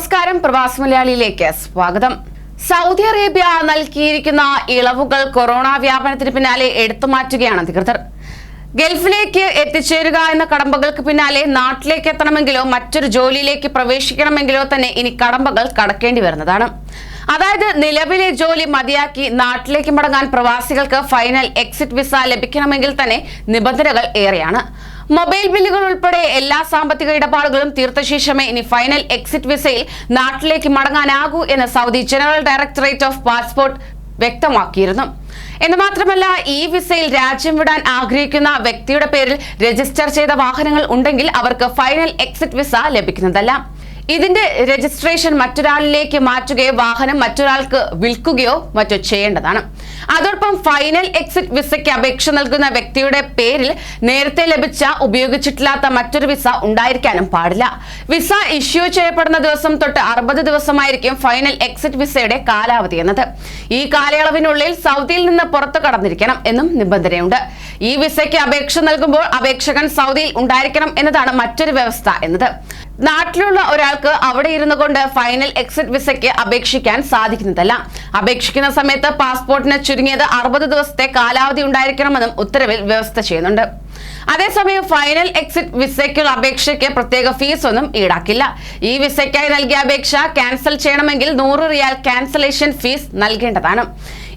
നമസ്കാരം പ്രവാസി മലയാളിയിലേക്ക് സ്വാഗതം. സൗദി അറേബ്യ നൽകിയിരിക്കുന്ന ഇളവുകൾ കൊറോണ വ്യാപനത്തിന് പിന്നാലെ എടുത്തു മാറ്റുകയാണ് അധികൃതർ. ഗൾഫിലേക്ക് എത്തിച്ചേരുക എന്ന കടമ്പകൾക്ക് പിന്നാലെ നാട്ടിലേക്ക് എത്തണമെങ്കിലോ മറ്റൊരു ജോലിയിലേക്ക് പ്രവേശിക്കണമെങ്കിലോ തന്നെ ഇനി കടമ്പകൾ കടക്കേണ്ടി വരുന്നതാണ്. അതായത് നിലവിലെ ജോലി മതിയാക്കി നാട്ടിലേക്ക് മടങ്ങാൻ പ്രവാസികൾക്ക് ഫൈനൽ എക്സിറ്റ് വിസ ലഭിക്കണമെങ്കിൽ തന്നെ നിബന്ധനകൾ ഏറെയാണ്. മൊബൈൽ ബില്ലുകൾ ഉൾപ്പെടെ എല്ലാ സാമ്പത്തിക ഇടപാടുകളും തീർത്ത ശേഷമേ ഇനി ഫൈനൽ എക്സിറ്റ് വിസയിൽ നാട്ടിലേക്ക് മടങ്ങാനാകൂ എന്ന് Saudi general directorate of passport വ്യക്തമാക്കിയിരുന്നു. എന്ന് മാത്രമല്ല ഈ വിസയിൽ രാജ്യം വിടാൻ ആഗ്രഹിക്കുന്ന വ്യക്തിയുടെ പേരിൽ രജിസ്റ്റർ ചെയ്ത വാഹനങ്ങൾ ഉണ്ടെങ്കിൽ അവർക്ക് ഫൈനൽ എക്സിറ്റ് വിസ ലഭിക്കുന്നതല്ല. ഇതിന്റെ രജിസ്ട്രേഷൻ മറ്റൊരാളിലേക്ക് മാറ്റുകയോ വാഹനം മറ്റൊരാൾക്ക് വിൽക്കുകയോ മറ്റോ ചെയ്യേണ്ടതാണ്. അതോടൊപ്പം ഫൈനൽ എക്സിറ്റ് വിസയ്ക്ക് അപേക്ഷ നൽകുന്ന വ്യക്തിയുടെ പേരിൽ നേരത്തെ ലഭിച്ച ഉപയോഗിച്ചിട്ടില്ലാത്ത മറ്റൊരു വിസ ഉണ്ടായിരിക്കാനും പാടില്ല. വിസ ഇഷ്യൂ ചെയ്യപ്പെടുന്ന ദിവസം തൊട്ട് അറുപത് ദിവസമായിരിക്കും ഫൈനൽ എക്സിറ്റ് വിസയുടെ കാലാവധി എന്നത്. ഈ കാലയളവിനുള്ളിൽ സൗദിയിൽ നിന്ന് പുറത്തു കടന്നിരിക്കണം എന്നും നിബന്ധനയുണ്ട്. ഈ വിസയ്ക്ക് അപേക്ഷ നൽകുമ്പോൾ അപേക്ഷകൻ സൗദിയിൽ ഉണ്ടായിരിക്കണം എന്നതാണ് മറ്റൊരു വ്യവസ്ഥ എന്നത്. നാട്ടിലുള്ള ഒരാൾക്ക് അവിടെ ഇരുന്നു കൊണ്ട് ഫൈനൽ എക്സിറ്റ് വിസയ്ക്ക് അപേക്ഷിക്കാൻ സാധിക്കുന്നതല്ല. അപേക്ഷിക്കുന്ന സമയത്ത് പാസ്പോർട്ടിന് ചുരുങ്ങിയത് അറുപത് ദിവസത്തെ കാലാവധി ഉണ്ടായിരിക്കണമെന്നും ഉത്തരവിൽ വ്യവസ്ഥ ചെയ്യുന്നുണ്ട്. അതേസമയം ഫൈനൽ എക്സിറ്റ് വിസയ്ക്കുള്ള അപേക്ഷയ്ക്ക് പ്രത്യേക ഫീസ് ഒന്നും ഈടാക്കില്ല. ഈ വിസയ്ക്കായി നൽകിയ അപേക്ഷ ക്യാൻസൽ ചെയ്യണമെങ്കിൽ നൂറ് റിയാൽ ക്യാൻസലേഷൻ ഫീസ് നൽകേണ്ടതാണ്.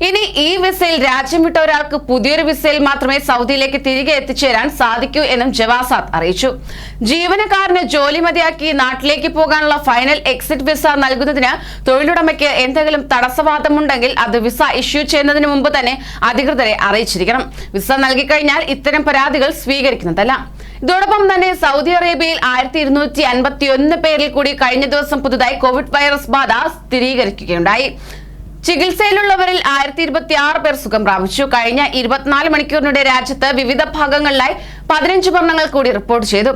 ഇനി ഈ വിസയിൽ രാജ്യം വിട്ട ഒരാൾക്ക് പുതിയൊരു വിസയിൽ മാത്രമേ സൗദിയിലേക്ക് തിരികെ എത്തിച്ചേരാൻ സാധിക്കൂ എന്നും ജവാസാദ് അറിയിച്ചു. ജീവനക്കാരന് ജോലി മതിയാക്കി നാട്ടിലേക്ക് പോകാനുള്ള ഫൈനൽ എക്സിറ്റ് വിസ നൽകുന്നതിന് തൊഴിലുടമയ്ക്ക് എന്തെങ്കിലും തടസ്സവാദമുണ്ടെങ്കിൽ അത് വിസ ഇഷ്യൂ ചെയ്യുന്നതിന് മുമ്പ് തന്നെ അധികൃതരെ അറിയിച്ചിരിക്കണം. വിസ നൽകിക്കഴിഞ്ഞാൽ ഇത്തരം പരാതികൾ സ്വീകരിക്കുന്നതല്ല. ഇതോടൊപ്പം തന്നെ സൗദി അറേബ്യയിൽ ആയിരത്തി ഇരുന്നൂറ്റി അൻപത്തി ഒന്ന് പേരിൽ കൂടി കഴിഞ്ഞ ദിവസം പുതുതായി കോവിഡ് വൈറസ് ബാധ സ്ഥിരീകരിക്കുകയുണ്ടായി. ചികിത്സയിലുള്ളവരിൽ ആയിരത്തി ഇരുപത്തി ആറ് പേർ സുഖം പ്രാപിച്ചു. കഴിഞ്ഞ ഇരുപത്തിനാല് മണിക്കൂറിനിടെ രാജ്യത്ത് വിവിധ ഭാഗങ്ങളിലായി പതിനഞ്ച് മരണങ്ങൾ കൂടി റിപ്പോർട്ട് ചെയ്തു.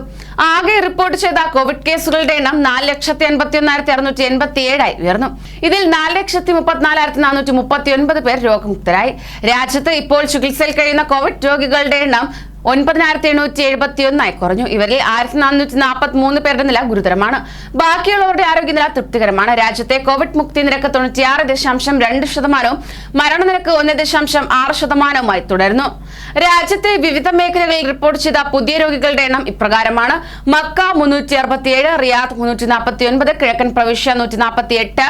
ആകെ റിപ്പോർട്ട് ചെയ്ത കോവിഡ് കേസുകളുടെ എണ്ണം നാല് ലക്ഷത്തി അൻപത്തി ഒന്നായിരത്തി അറുന്നൂറ്റി എൺപത്തി ഏഴായി ഉയർന്നു. ഇതിൽ നാല് ലക്ഷത്തി മുപ്പത്തിനാലായിരത്തി നാനൂറ്റി മുപ്പത്തി ഒൻപത് പേർ രോഗമുക്തരായി. രാജ്യത്ത് ഇപ്പോൾ ചികിത്സയിൽ കഴിയുന്ന കോവിഡ് രോഗികളുടെ എണ്ണം ഒൻപതിനായിരത്തി എണ്ണൂറ്റി എഴുപത്തി ഒന്നായി കുറഞ്ഞു. ഇവരിൽ ആയിരത്തി നാനൂറ്റി നാൽപ്പത്തി മൂന്ന് പേരുടെ നില ഗുരുതരമാണ്. ബാക്കിയുള്ളവരുടെ ആരോഗ്യനില തൃപ്തികരമാണ്. രാജ്യത്തെ കോവിഡ് മുക്തി നിരക്ക് തൊണ്ണൂറ്റിയാറ് ദശാംശം രണ്ട് ശതമാനവും മരണനിരക്ക് ഒന്ന് ദശാംശം ആറ് ശതമാനവുമായി തുടരുന്നു. രാജ്യത്തെ വിവിധ മേഖലകളിൽ റിപ്പോർട്ട് ചെയ്ത പുതിയ രോഗികളുടെ എണ്ണം ഇപ്രകാരമാണ്. മക്ക മുന്നൂറ്റി അറുപത്തിയേഴ് റിയാദ് മുന്നൂറ്റി നാൽപ്പത്തി ഒൻപത് കിഴക്കൻ പ്രവിശ്യ നൂറ്റി നാൽപ്പത്തി എട്ട്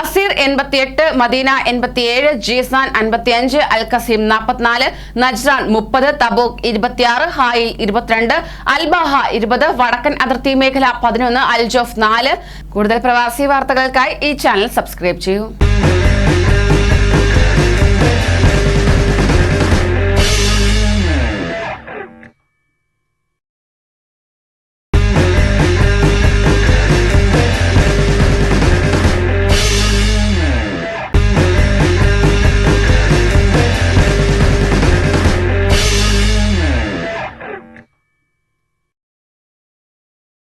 അസീർ എൺപത്തിയെട്ട് മദീന എൺപത്തിയേഴ് ജീസാൻ അൻപത്തിയഞ്ച് അൽ കസീം നാൽപ്പത്തിനാല് നജ്റാൻ മുപ്പത് തബൂക്ക് ഇരുപത്തിയാറ് ഹായിൽ ഇരുപത്തിരണ്ട് അൽബാഹ ഇരുപത് വടക്കൻ അതിർത്തി മേഖല പതിനൊന്ന് അൽജോഫ് നാല്. കൂടുതൽ പ്രവാസി വാർത്തകൾക്കായി ഈ ചാനൽ സബ്സ്ക്രൈബ് ചെയ്യൂ.